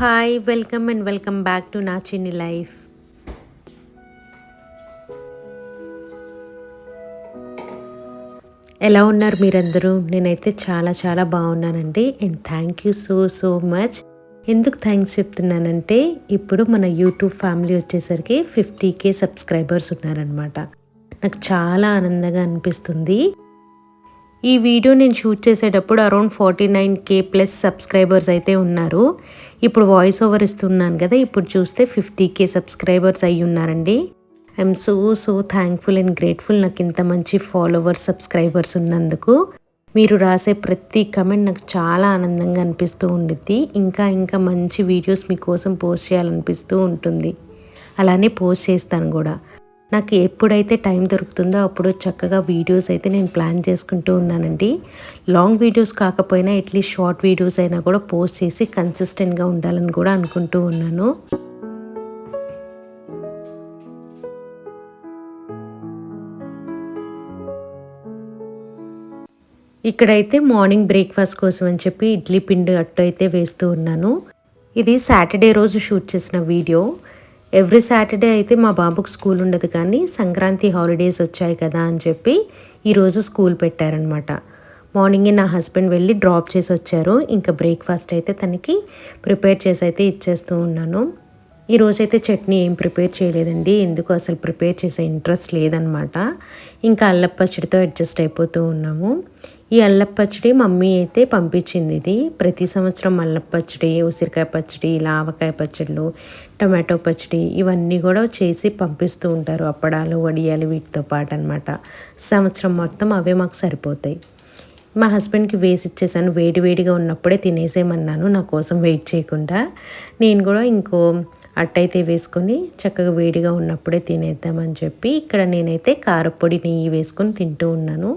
Hi welcome and welcome back to నా చిన్ని life. ఎలా ఉన్నారు మీరందరూ? నేనైతే చాలా చాలా బాగున్నానండి. And thank you so so much ఎందుకు థ్యాంక్స్ చెప్తున్నానంటే ఇప్పుడు మన యూట్యూబ్ ఫ్యామిలీ వచ్చేసరికి ఫిఫ్టీ కే సబ్స్క్రైబర్స్ ఉన్నారనమాట నాకు చాలా ఆనందంగా అనిపిస్తుంది. ఈ వీడియో నేను షూట్ చేసేటప్పుడు around forty nine K plus subscribers అయితే ఉన్నారు. ఇప్పుడు వాయిస్ ఓవర్ ఇస్తున్నాను కదా ఇప్పుడు చూస్తే ఫిఫ్టీ కే సబ్స్క్రైబర్స్ అయి ఉన్నారండి. I'm so so thankful and grateful నాకు ఇంత మంచి ఫాలోవర్స్ సబ్స్క్రైబర్స్ ఉన్నందుకు. మీరు రాసే ప్రతి కమెంట్ నాకు చాలా ఆనందంగా అనిపిస్తూ ఉండిద్ది. ఇంకా ఇంకా మంచి వీడియోస్ మీకోసం పోస్ట్ చేయాలనిపిస్తూ ఉంటుంది. అలానే పోస్ట్ చేస్తాను కూడా. నాకు ఎప్పుడైతే టైం దొరుకుతుందో అప్పుడు చక్కగా వీడియోస్ అయితే నేను ప్లాన్ చేసుకుంటూ ఉన్నానండి. లాంగ్ వీడియోస్ కాకపోయినా ఎట్లీస్ట్ షార్ట్ వీడియోస్ అయినా కూడా పోస్ట్ చేసి కన్సిస్టెంట్గా ఉండాలని కూడా అనుకుంటూ ఉన్నాను. ఇక్కడైతే మార్నింగ్ బ్రేక్ఫాస్ట్ కోసం అని చెప్పి ఇడ్లీ పిండి అట్టు అయితే వేస్తూ ఉన్నాను. ఇది సాటర్డే రోజు షూట్ చేసిన వీడియో. ఎవ్రీ సాటర్డే అయితే మా బాబుకు స్కూల్ ఉండదు కానీ సంక్రాంతి హాలిడేస్ వచ్చాయి కదా అని చెప్పి ఈరోజు స్కూల్ పెట్టారనమాట మార్నింగే నా హస్బెండ్ వెళ్ళి డ్రాప్ చేసి వచ్చారు. ఇంకా బ్రేక్ఫాస్ట్ అయితే తనకి ప్రిపేర్ చేసి అయితే ఇచ్చేస్తూ ఉన్నాను. ఈరోజైతే చట్నీ ఏం ప్రిపేర్ చేయలేదండి. ఎందుకు అసలు ప్రిపేర్ చేసే ఇంట్రెస్ట్ లేదనమాట ఇంకా అల్లప్ప పచ్చడితో అడ్జస్ట్ అయిపోతూ ఉన్నాము. ఈ అల్లప్ప పచ్చడి మమ్మీ అయితే పంపించింది ఇది. ప్రతి సంవత్సరం అల్లప్ప పచ్చడి ఉసిరికాయ పచ్చడి లావకాయ పచ్చళ్ళు టమాటో పచ్చడి ఇవన్నీ కూడా చేసి పంపిస్తూ ఉంటారు. అప్పడాలు వడియాలు వీటితో పాటు అనమాట సంవత్సరం మొత్తం అవే మాకు సరిపోతాయి. మా హస్బెండ్కి వేసి ఇచ్చేసాను వేడి వేడిగా ఉన్నప్పుడే తినేసేయమన్నాను. నా కోసం వెయిట్ చేయకుండా. నేను కూడా ఇంకో అట్టయితే వేసుకొని చక్కగా వేడిగా ఉన్నప్పుడే తినేద్దామని చెప్పి ఇక్కడ నేనైతే కారపొడి నెయ్యి వేసుకొని తింటూ ఉన్నాను.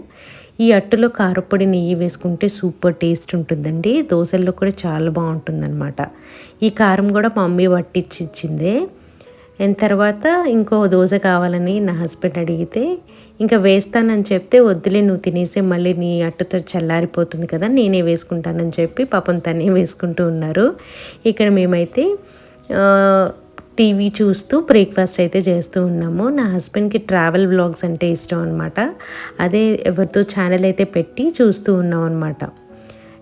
ఈ అట్టులో కారపొడి నెయ్యి వేసుకుంటే సూపర్ టేస్ట్ ఉంటుందండి. దోశల్లో కూడా చాలా బాగుంటుందన్నమాట. ఈ కారం కూడా మా మమ్మీ పట్టించి ఇచ్చిందే. అండ్ తర్వాత ఇంకో దోశ కావాలని నా హస్బెండ్ అడిగితే ఇంకా వేస్తానని చెప్తే వద్దులే నువ్వు తినేసే మళ్ళీ నీ అట్టుతో చల్లారిపోతుంది కదా నేనే వేసుకుంటానని చెప్పి పాపం తనే వేసుకుంటూ ఉన్నారు. ఇక్కడ మేమైతే టీవీ చూస్తూ బ్రేక్ఫాస్ట్ అయితే చేస్తూ ఉన్నాము. నా హస్బెండ్కి ట్రావెల్ వ్లాగ్స్ అంటే ఇష్టం అనమాట అదే ఎవరితో ఛానల్ అయితే పెట్టి చూస్తూ ఉన్నాం అనమాట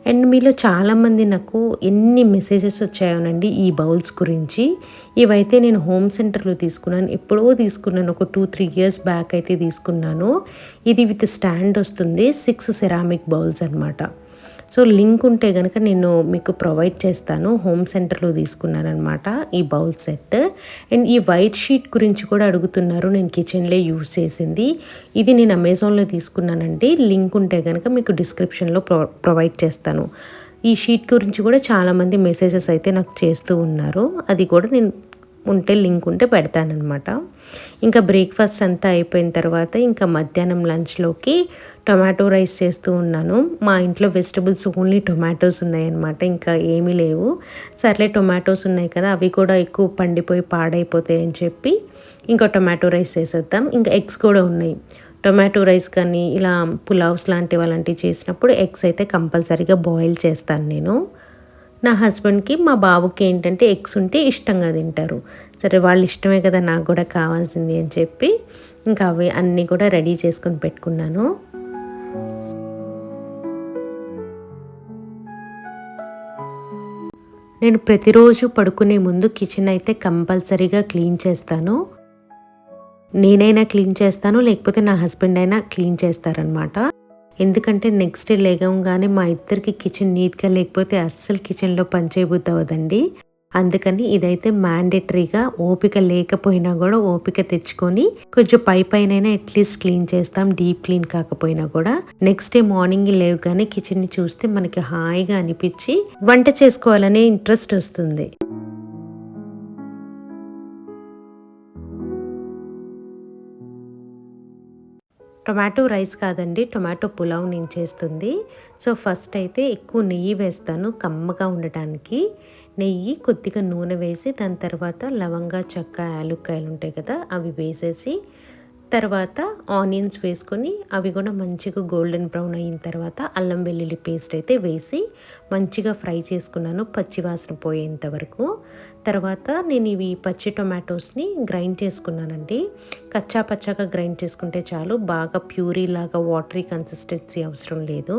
అండ్ మీలో చాలామంది నాకు ఎన్ని మెసేజెస్ వచ్చాయోనండి ఈ బౌల్స్ గురించి. ఇవైతే నేను హోమ్ సెంటర్లో తీసుకున్నాను. ఎప్పుడో తీసుకున్నాను. ఒక టూ త్రీ ఇయర్స్ బ్యాక్ అయితే తీసుకున్నాను. ఇది విత్ స్టాండ్ వస్తుంది. సిక్స్ సెరామిక్ బౌల్స్ అనమాట సో లింక్ ఉంటే కనుక నేను మీకు ప్రొవైడ్ చేస్తాను. హోమ్ సెంటర్లో తీసుకున్నాను అనమాట ఈ బౌల్ సెట్. అండ్ ఈ వైట్ షీట్ గురించి కూడా అడుగుతున్నారు. నేను కిచెన్లే యూస్ చేసింది. ఇది నేను అమెజాన్లో తీసుకున్నానండి. లింక్ ఉంటే కనుక మీకు డిస్క్రిప్షన్లో ప్రొ ప్రొవైడ్ చేస్తాను. ఈ షీట్ గురించి కూడా చాలామంది మెసేజెస్ అయితే నాకు చేస్తూ ఉన్నారు. అది కూడా నేను ఉంటే లింక్ ఉంటే పెడతానమాట ఇంకా బ్రేక్ఫాస్ట్ అంతా అయిపోయిన తర్వాత ఇంకా మధ్యాహ్నం లంచ్లోకి టొమాటో రైస్ చేస్తూ ఉన్నాను. మా ఇంట్లో వెజిటబుల్స్ ఓన్లీ టొమాటోస్ ఉన్నాయన్నమాట. ఇంకా ఏమీ లేవు. సర్లే టొమాటోస్ ఉన్నాయి కదా అవి కూడా ఎక్కువ పండిపోయి పాడైపోతాయి అని చెప్పి ఇంకా టొమాటో రైస్ చేసేద్దాం. ఇంకా ఎగ్స్ కూడా ఉన్నాయి. టొమాటో రైస్ కానీ ఇలా పులావ్స్ లాంటివి అలాంటివి చేసినప్పుడు ఎగ్స్ అయితే కంపల్సరీగా బాయిల్ చేస్తాను నేను. నా హస్బెండ్కి మా బాబుకి ఏంటంటే ఎగ్స్ ఉంటే ఇష్టంగా తింటారు. సరే వాళ్ళు ఇష్టమే కదా నాకు కూడా కావాల్సింది అని చెప్పి ఇంకా అవి అన్నీ కూడా రెడీ చేసుకొని పెట్టుకున్నాను. నేను ప్రతిరోజు పడుకునే ముందు కిచెన్ అయితే కంపల్సరీగా క్లీన్ చేస్తాను. నేనైనా క్లీన్ చేస్తాను లేకపోతే నా హస్బెండ్ అయినా క్లీన్ చేస్తారనమాట ఎందుకంటే నెక్స్ట్ డే లేగంగానే మా ఇద్దరికి కిచెన్ నీట్గా లేకపోతే అస్సలు కిచెన్లో పనిచేయబుద్ది అవ్వదండి అందుకని ఇదైతే మ్యాండేటరీగా ఓపిక లేకపోయినా కూడా ఓపిక తెచ్చుకొని కొంచెం పై పైన అట్లీస్ట్ క్లీన్ చేస్తాం డీప్ క్లీన్ కాకపోయినా కూడా. నెక్స్ట్ డే మార్నింగ్ లేవుగానే కిచెన్ని చూస్తే మనకి హాయిగా అనిపించి వంట చేసుకోవాలనే ఇంట్రెస్ట్ వస్తుంది. టొమాటో రైస్ కాదండి టొమాటో పులావ్ నేను చేస్తుంది. సో ఫస్ట్ అయితే ఎక్కువ నెయ్యి వేస్తాను కమ్మగా ఉండటానికి. నెయ్యి కొద్దిగా నూనె వేసి దాని తర్వాత లవంగా చెక్క యాలుక్కాయలు ఉంటాయి కదా అవి వేసేసి తర్వాత ఆనియన్స్ వేసుకొని అవి కూడా మంచిగా గోల్డెన్ బ్రౌన్ అయిన తర్వాత అల్లం వెల్లుల్లి పేస్ట్ అయితే వేసి మంచిగా ఫ్రై చేసుకున్నాను పచ్చివాసన పోయేంత వరకు. తర్వాత నేను ఇవి పచ్చి టొమాటోస్ని గ్రైండ్ చేసుకున్నానండి. కచ్చా పచ్చాగా గ్రైండ్ చేసుకుంటే చాలు బాగా ప్యూరీ లాగా వాటరీ కన్సిస్టెన్సీ అవసరం లేదు.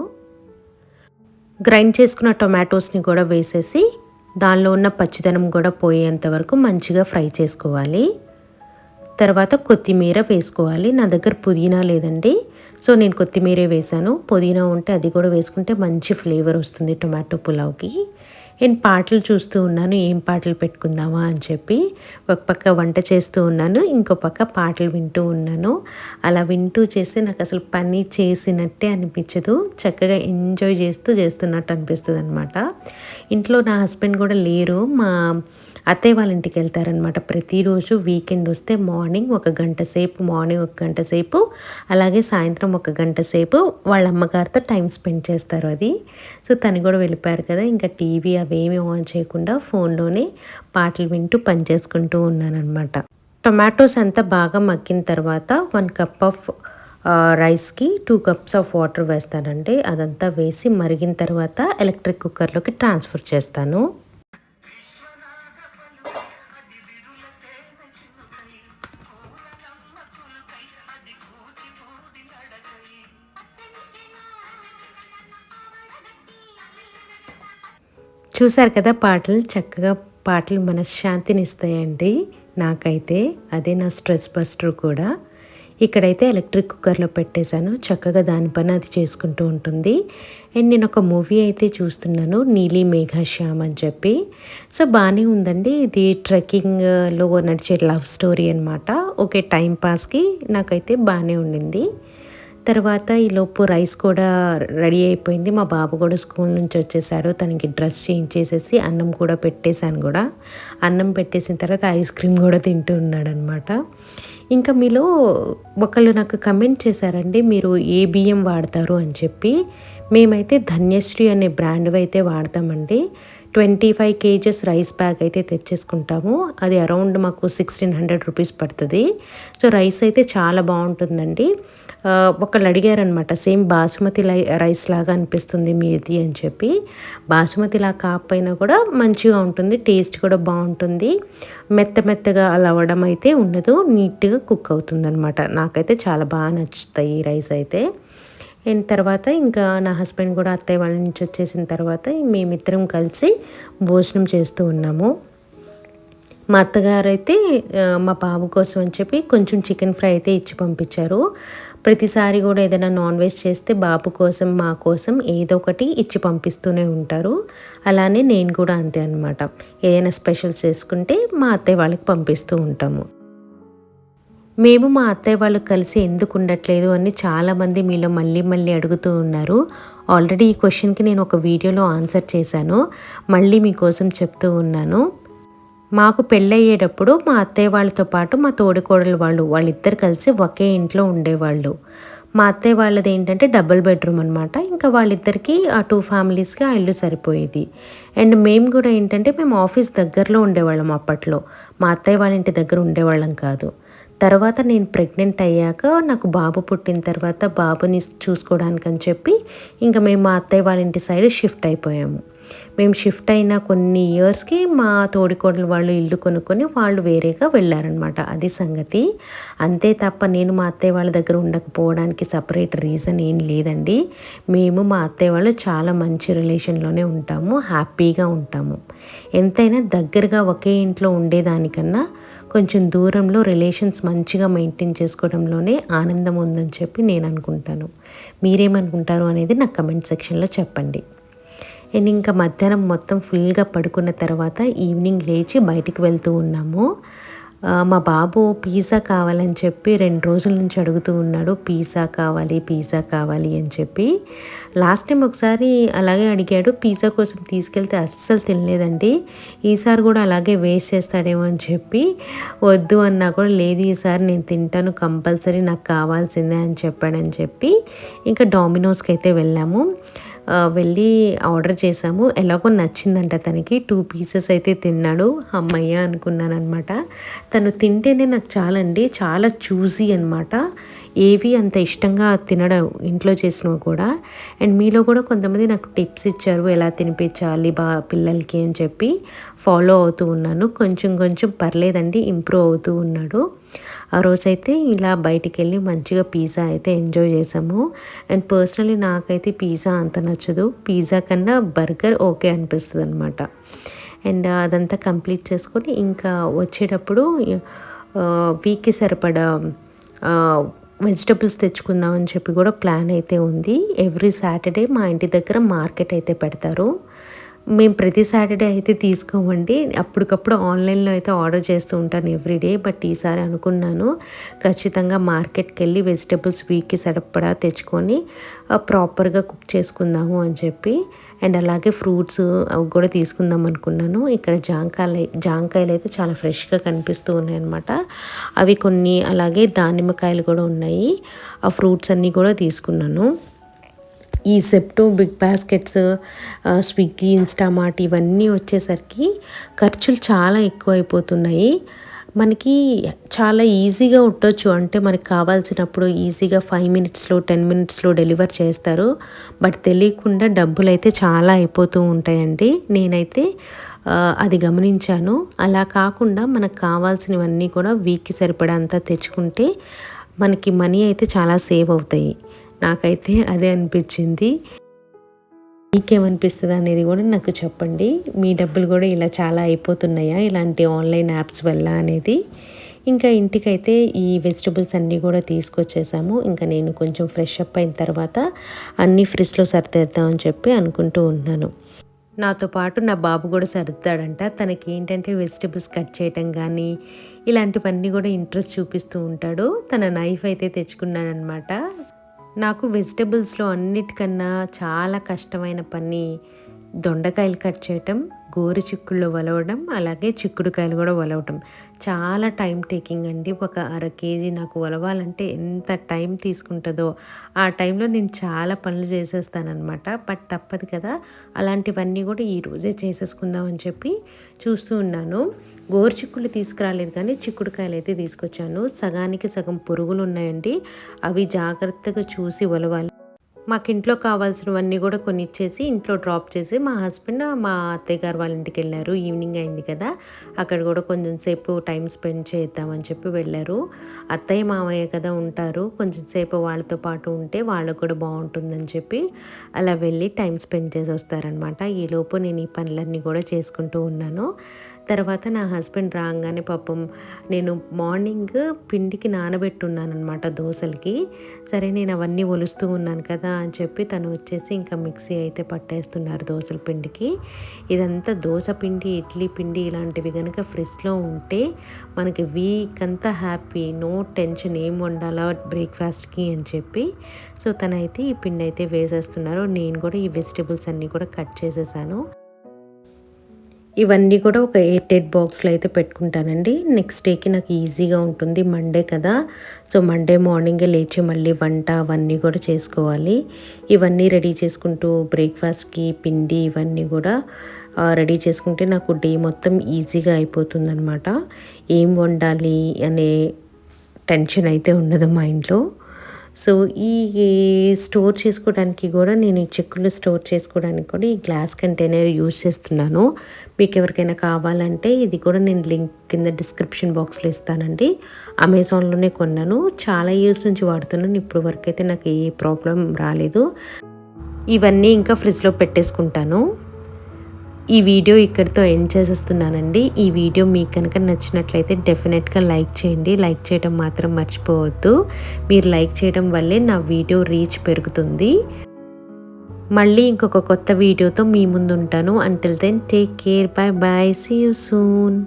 గ్రైండ్ చేసుకున్న టొమాటోస్ని కూడా వేసేసి దానిలో ఉన్న పచ్చిదనం కూడా పోయేంత వరకు మంచిగా ఫ్రై చేసుకోవాలి. తర్వాత కొత్తిమీర వేసుకోవాలి. నా దగ్గర పుదీనా లేదండి. సో నేను కొత్తిమీరే వేసాను పుదీనా ఉంటే అది కూడా వేసుకుంటే మంచి ఫ్లేవర్ వస్తుంది టొమాటో పులావ్కి. నేను పాటలు చూస్తూ ఉన్నాను. ఏం పాటలు పెట్టుకుందామా అని చెప్పి ఒక పక్క వంట చేస్తూ ఉన్నాను. ఇంకో పక్క పాటలు వింటూ ఉన్నాను. అలా వింటూ చేస్తే నాకు అసలు పని చేసినట్టే అనిపించదు. చక్కగా ఎంజాయ్ చేస్తూ చేస్తున్నట్టు అనిపిస్తుంది అనమాట ఇంట్లో నా హస్బెండ్ కూడా లేరు. మా అత్తయ్య వాళ్ళ ఇంటికి వెళ్తారనమాట ప్రతిరోజు వీకెండ్ వస్తే మార్నింగ్ ఒక గంట సేపు మార్నింగ్ ఒక గంట సేపు అలాగే సాయంత్రం ఒక గంట సేపు వాళ్ళ అమ్మగారితో టైం స్పెండ్ చేస్తారు అది. సో తను కూడా వెళ్ళిపోయారు కదా ఇంకా టీవీ అవేమీ ఆన్ చేయకుండా ఫోన్లోనే పాటలు వింటూ పని చేసుకుంటూ ఉన్నానమాట టొమాటోస్ అంతా బాగా మగ్గిన తర్వాత వన్ కప్ ఆఫ్ రైస్కి టూ కప్స్ ఆఫ్ వాటర్ వేస్తానండి. అదంతా వేసి మరిగిన తర్వాత ఎలక్ట్రిక్ కుక్కర్లోకి ట్రాన్స్ఫర్ చేస్తాను. చూశారు కదా పాటలు? చక్కగా పాటలు మనశ్శాంతిని ఇస్తాయండి నాకైతే అదే నా స్ట్రెస్ బస్టర్ కూడా. ఇక్కడైతే ఎలక్ట్రిక్ కుక్కర్లో పెట్టేశాను. చక్కగా దాని పని అది చేసుకుంటూ ఉంటుంది. అండ్ నేను ఒక మూవీ అయితే చూస్తున్నాను నీలి మేఘశ్యామ్ అని చెప్పి. సో బాగానే ఉందండి. ఇది ట్రెక్కింగ్లో నడిచే లవ్ స్టోరీ అనమాట ఓకే టైం పాస్కి నాకైతే బాగానే ఉండింది. తర్వాత ఈ లోపు రైస్ కూడా రెడీ అయిపోయింది. మా బాబు కూడా స్కూల్ నుంచి వచ్చేసాడు. తనకి డ్రెస్ చేంజ్ చేసేసి అన్నం కూడా పెట్టేశాను కూడా. అన్నం పెట్టేసిన తర్వాత ఐస్ క్రీమ్ కూడా తింటూ ఉన్నాడనమాట. ఇంకా మీలో ఒకళ్ళు నాకు కమెంట్ చేశారండి మీరు ఏ బియ్యం వాడతారు అని చెప్పి. మేమైతే ధన్యశ్రీ అనే బ్రాండ్వి అయితే వాడతామండి. Twenty five KGs rice bag అయితే తెచ్చేసుకుంటాము. అది అరౌండ్ మాకు సిక్స్టీన్ హండ్రెడ్ రూపీస్ పడుతుంది. సో రైస్ అయితే చాలా బాగుంటుందండి. ఒకళ్ళు అడిగారనమాట సేమ్ బాసుమతి రైస్ లాగా అనిపిస్తుంది మీది అని చెప్పి. బాసుమతి లా కాకపోయినా కూడా మంచిగా ఉంటుంది టేస్ట్ కూడా బాగుంటుంది. మెత్త మెత్తగా అలా అవ్వడం అయితే ఉండదు నీట్గా కుక్ అవుతుంది అనమాట నాకైతే చాలా బాగా నచ్చుతాయి ఈ రైస్ అయితే. అండ్ తర్వాత ఇంకా నా హస్బెండ్ కూడా అత్తయ్య వాళ్ళ నుంచి వచ్చేసిన తర్వాత మేమిద్దరం కలిసి భోజనం చేస్తూ ఉన్నాము. మా అత్తగారు అయితే మా బాబు కోసం అని చెప్పి కొంచెం చికెన్ ఫ్రై అయితే ఇచ్చి పంపించారు. ప్రతిసారి కూడా ఏదైనా నాన్ వెజ్ చేస్తే బాబు కోసం మా కోసం ఏదో ఒకటి ఇచ్చి పంపిస్తూనే ఉంటారు. అలానే నేను కూడా అంతే అనమాట ఏదైనా స్పెషల్ చేసుకుంటే మా అత్తయ్య వాళ్ళకి పంపిస్తూ ఉంటాము. మేము మా అత్తయ్య వాళ్ళు కలిసి ఎందుకు ఉండట్లేదు అని చాలామంది మీలో మళ్ళీ మళ్ళీ అడుగుతూ ఉన్నారు. ఆల్రెడీ ఈ క్వశ్చన్కి నేను ఒక వీడియోలో ఆన్సర్ చేశాను. మళ్ళీ మీకోసం చెప్తూ ఉన్నాను. మాకు పెళ్ళయ్యేటప్పుడు మా అత్తయ్య వాళ్ళతో పాటు మా తోడికోడలు వాళ్ళు వాళ్ళిద్దరు కలిసి ఒకే ఇంట్లో ఉండేవాళ్ళు. మా అత్తయ్య వాళ్ళది ఏంటంటే డబుల్ బెడ్రూమ్ అనమాట ఇంకా వాళ్ళిద్దరికి ఆ టూ ఫ్యామిలీస్కి ఆ ఇల్లు సరిపోయేది. అండ్ మేము కూడా ఏంటంటే మేము ఆఫీస్ దగ్గరలో ఉండేవాళ్ళం అప్పట్లో. మా అత్తయ్య వాళ్ళ ఇంటి దగ్గర ఉండేవాళ్ళం కాదు. తర్వాత నేను ప్రెగ్నెంట్ అయ్యాక నాకు బాబు పుట్టిన తర్వాత బాబుని చూసుకోవడానికి అని చెప్పి ఇంకా మేము మా అత్తయ్య వాళ్ళ ఇంటి సైడ్ షిఫ్ట్ అయిపోయాము. మేము షిఫ్ట్ అయిన కొన్ని ఇయర్స్కి మా తోడికోడలు వాళ్ళు ఇల్లు కొనుక్కొని వాళ్ళు వేరేగా వెళ్ళారనమాట అది సంగతి. అంతే తప్ప నేను మా అత్తయ్య వాళ్ళ దగ్గర ఉండకపోవడానికి సపరేట్ రీజన్ ఏం లేదండి. మేము మా అత్తయ్య వాళ్ళు చాలా మంచి రిలేషన్లోనే ఉంటాము హ్యాపీగా ఉంటాము. ఎంతైనా దగ్గరగా ఒకే ఇంట్లో ఉండేదానికన్నా కొంచెం దూరంలో రిలేషన్స్ మంచిగా మెయింటైన్ చేసుకోవడంలోనే ఆనందం ఉందని చెప్పి నేను అనుకుంటాను. మీరేమనుకుంటారు అనేది నాకు కమెంట్ సెక్షన్లో చెప్పండి. అండ్ ఇంకా మధ్యాహ్నం మొత్తం ఫుల్గా పడుకున్న తర్వాత ఈవినింగ్ లేచి బయటికి వెళ్తూ ఉన్నాము. మా బాబు పిజ్జా కావాలని చెప్పి రెండు రోజుల నుంచి అడుగుతూ ఉన్నాడు పిజ్జా కావాలి పిజ్జా కావాలి అని చెప్పి. లాస్ట్ టైం ఒకసారి అలాగే అడిగాడు పిజ్జా కోసం తీసుకెళ్తే అస్సలు తినలేదండి ఈసారి కూడా అలాగే వేస్ట్ చేస్తాడేమో అని చెప్పి. వద్దు అన్నా కూడా లేదు ఈసారి నేను తింటాను కంపల్సరీ నాకు కావాల్సిందే అని చెప్పాడని చెప్పి. ఇంకా డామినోస్కి అయితే వెళ్ళాము. వెళ్ళి ఆర్డర్ చేసాము ఎలాగో నచ్చిందంట తనకి. టూ పీసెస్ అయితే తిన్నాడు. అమ్మయ్య అనుకున్నాను అనమాట తను తింటేనే నాకు చాలండి. చాలా చూసీ అనమాట ఏవి అంత ఇష్టంగా తినడం ఇంట్లో చేసినవి కూడా. అండ్ మీలో కూడా కొంతమంది నాకు టిప్స్ ఇచ్చారు. ఎలా తినిపించాలి బా పిల్లలకి అని చెప్పి. ఫాలో అవుతూ ఉన్నాను. కొంచెం కొంచెం పర్లేదండి. ఇంప్రూవ్ అవుతూ ఉన్నాడు. ఆ రోజైతే ఇలా బయటికి వెళ్ళి మంచిగా పిజ్జా అయితే ఎంజాయ్ చేసాము. అండ్ పర్సనలీ నాకైతే పిజ్జా అంత నచ్చదు. పిజ్జా కన్నా బర్గర్ ఓకే అనిపిస్తుంది అనమాట అండ్ అదంతా కంప్లీట్ చేసుకొని ఇంకా వచ్చేటప్పుడు వీక్కి సరిపడా వెజిటబుల్స్ తెచ్చుకుందామని చెప్పి కూడా ప్లాన్ అయితే ఉంది. ఎవ్రీ సాటర్డే మా ఇంటి దగ్గర మార్కెట్ అయితే పెడతారు. మేము ప్రతి సాటర్డే అయితే తీసుకోమండి. అప్పటికప్పుడు ఆన్లైన్లో అయితే ఆర్డర్ చేస్తూ ఉంటాను ఎవ్రీడే బట్ ఈసారి అనుకున్నాను. ఖచ్చితంగా మార్కెట్కి వెళ్ళి వెజిటబుల్స్ వీక్కి సరిపడా తెచ్చుకొని ప్రాపర్గా కుక్ చేసుకుందాము అని చెప్పి అండ్ అలాగే ఫ్రూట్స్ అవి కూడా తీసుకుందాం అనుకున్నాను. ఇక్కడ జాంకాయలు జాంకాయలు అయితే చాలా ఫ్రెష్గా కనిపిస్తూ ఉన్నాయి అనమాట అవి కొన్ని అలాగే దానిమ్మకాయలు కూడా ఉన్నాయి. ఆ ఫ్రూట్స్ అన్నీ కూడా తీసుకున్నాను. ఈ Zepto big baskets Swiggy Instamart ఇవన్నీ వచ్చేసరికి ఖర్చులు చాలా ఎక్కువ అయిపోతున్నాయి మనకి చాలా ఈజీగా ఉండొచ్చు. అంటే మనకి కావాల్సినప్పుడు ఈజీగా ఫైవ్ మినిట్స్లో టెన్ మినిట్స్లో డెలివర్ చేస్తారు. బట్ తెలియకుండా డబ్బులు అయితే చాలా అయిపోతూ ఉంటాయండి. నేనైతే అది గమనించాను. అలా కాకుండా మనకు కావాల్సినవన్నీ కూడా వీక్కి సరిపడంతా తెచ్చుకుంటే మనకి మనీ అయితే చాలా సేవ్ అవుతాయి. నాకైతే అదే అనిపించింది. మీకేమనిపిస్తుంది అనేది కూడా నాకు చెప్పండి. మీ డబ్బులు కూడా ఇలా చాలా అయిపోతున్నాయా? ఇలాంటి ఆన్లైన్ యాప్స్ వల్ల అనేది. ఇంకా ఇంటికైతే ఈ వెజిటబుల్స్ అన్నీ కూడా తీసుకొచ్చేసాము. ఇంకా నేను కొంచెం ఫ్రెష్ అప్ అయిన తర్వాత అన్నీ ఫ్రిడ్జ్లో సరిదేద్దామని చెప్పి అనుకుంటూ ఉన్నాను. నాతో పాటు నా బాబు కూడా సర్దుతాడంట. తనకి ఏంటంటే వెజిటబుల్స్ కట్ చేయటం కానీ ఇలాంటివన్నీ కూడా ఇంట్రెస్ట్ చూపిస్తూ ఉంటాడు. తన నైఫ్ అయితే తెచ్చుకున్నాడనమాట నాకు వెజిటబుల్స్లో అన్నిటికన్నా చాలా కష్టమైన పని దొండకాయలు కట్ చేయటం గోరు చిక్కుళ్ళు వలవడం అలాగే చిక్కుడుకాయలు కూడా వలవటం. చాలా టైం టేకింగ్ అండి. ఒక అర కేజీ నాకు వలవాలంటే ఎంత టైం తీసుకుంటుందో. ఆ టైంలో నేను చాలా పనులు చేసేస్తానమాట బట్ తప్పదు కదా. అలాంటివన్నీ కూడా ఈరోజే చేసేసుకుందాం అని చెప్పి చూస్తూ ఉన్నాను. గోరు చిక్కుళ్ళు తీసుకురాలేదు కానీ చిక్కుడుకాయలు అయితే తీసుకొచ్చాను. సగానికి సగం పురుగులు ఉన్నాయండి. అవి జాగ్రత్తగా చూసి వలవాలి. మాకు ఇంట్లో కావాల్సినవన్నీ కూడా కొన్ని ఇచ్చేసి ఇంట్లో డ్రాప్ చేసి మా హస్బెండ్ మా అత్తయ్య గారు వాళ్ళ ఇంటికి వెళ్ళారు ఈవినింగ్ అయింది కదా అక్కడ కూడా కొంచెం సేపు టైం స్పెండ్ చేద్దామని చెప్పి వెళ్ళారు. అత్తయ్య మామయ్య కదా ఉంటారు కొంచెం సేపు వాళ్ళతో పాటు ఉంటే వాళ్ళకు కూడా బాగుంటుందని చెప్పి అలా వెళ్ళి టైం స్పెండ్ చేసి వస్తారనమాట ఈలోపు నేను ఈ పనులన్నీ కూడా చేసుకుంటూ ఉన్నాను. తర్వాత నా హస్బెండ్ రాగానే పాపం నేను మార్నింగ్ పిండికి నానబెట్టున్నాను అనమాట దోశలకి. సరే నేను అవన్నీ ఒలుస్తూ ఉన్నాను కదా అని చెప్పి తను వచ్చేసి ఇంకా మిక్సీ అయితే పట్టేస్తున్నారు దోశల పిండికి. ఇదంతా దోశ పిండి ఇడ్లీ పిండి ఇలాంటివి కనుక ఫ్రిడ్జ్లో ఉంటే మనకి వీక్ అంతా హ్యాపీ నో టెన్షన్ ఏం వండాలో బ్రేక్ఫాస్ట్కి అని చెప్పి. సో తనైతే ఈ పిండి అయితే వేసేస్తున్నారు. నేను కూడా ఈ వెజిటేబుల్స్ అన్నీ కూడా కట్ చేసేసాను. ఇవన్నీ కూడా ఒక ఎయిట్ ఎయిట్ బాక్స్లో అయితే పెట్టుకుంటానండి. నెక్స్ట్ డేకి నాకు ఈజీగా ఉంటుంది మండే కదా. సో మండే మార్నింగే లేచి మళ్ళీ వంట అవన్నీ కూడా చేసుకోవాలి. ఇవన్నీ రెడీ చేసుకుంటూ బ్రేక్ఫాస్ట్కి పిండి ఇవన్నీ కూడా రెడీ చేసుకుంటే నాకు డే మొత్తం ఈజీగా అయిపోతుందన్నమాట. ఏం వండాలి అనే టెన్షన్ అయితే ఉండదు మా ఇంట్లో. సో ఈ స్టోర్ చేసుకోవడానికి కూడా నేను ఈ చెక్కులు స్టోర్ చేసుకోవడానికి కూడా ఈ గ్లాస్ కంటైనర్ యూజ్ చేస్తున్నాను. మీకు ఎవరికైనా కావాలంటే ఇది కూడా నేను లింక్ కింద డిస్క్రిప్షన్ బాక్స్లో ఇస్తానండి. అమెజాన్లోనే కొన్నాను. చాలా ఇయర్స్ నుంచి వాడుతున్నాను. ఇప్పుడు వరకు అయితే నాకు ఏ ప్రాబ్లం రాలేదు. ఇవన్నీ ఇంకా ఫ్రిడ్జ్లో పెట్టేసుకుంటాను. ఈ వీడియో ఇక్కడితో ఎండ్ చేసేస్తున్నానండి. ఈ వీడియో మీకు కనుక నచ్చినట్లయితే డెఫినెట్గా లైక్ చేయండి. లైక్ చేయడం మాత్రం మర్చిపోవద్దు. మీరు లైక్ చేయడం వల్లే నా వీడియో రీచ్ పెరుగుతుంది. మళ్ళీ ఇంకొక కొత్త వీడియోతో మీ ముందు ఉంటాను until then take care bye bye see you soon